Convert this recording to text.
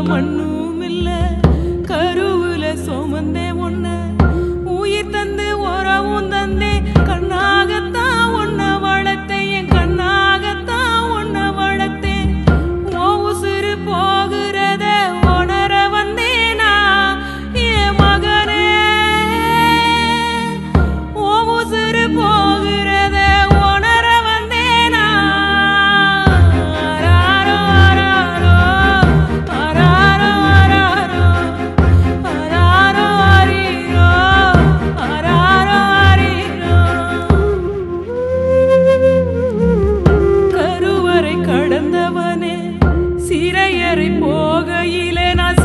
மண்ணும் இல்ல கருவுல சுமந்தே ஒன்ன போகையிலே நான்